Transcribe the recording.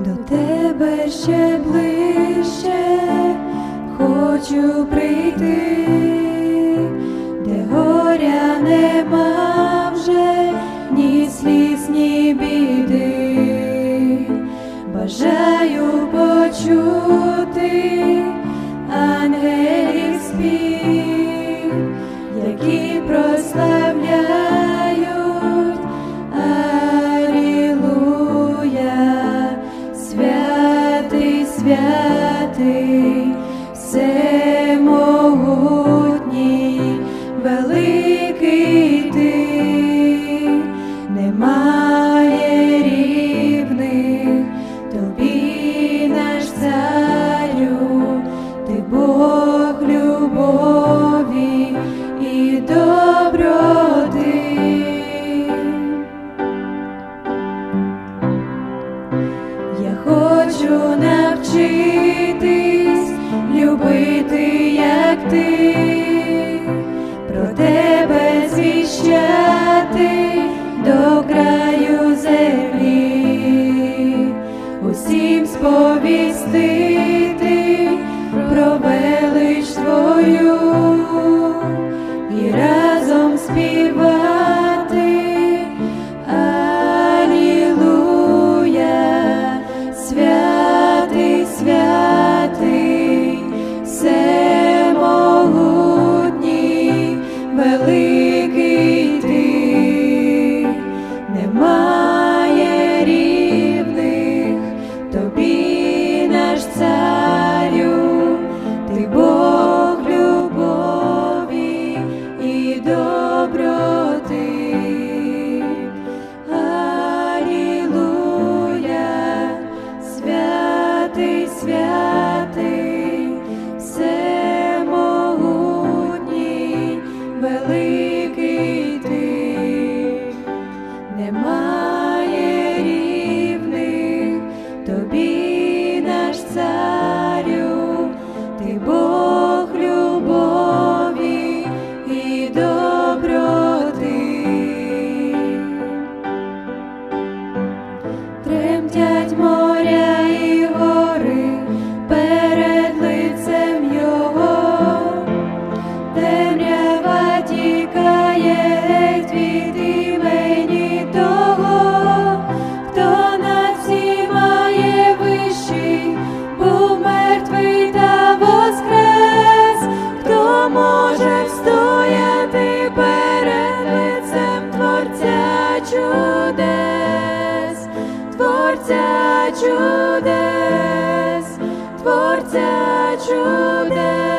до тебе ще ближче хочу прийти, де горя нема вже ні сліз, ні біди, бажаю почути ангелів спів, які прославляють всемогутній, великий ти, немає рівних, тобі наш царю, ти Бог любові і доброти. Я хочу навчитись звіщати до краю землі, усім сповістити про велич твою чудес, Творця чудес.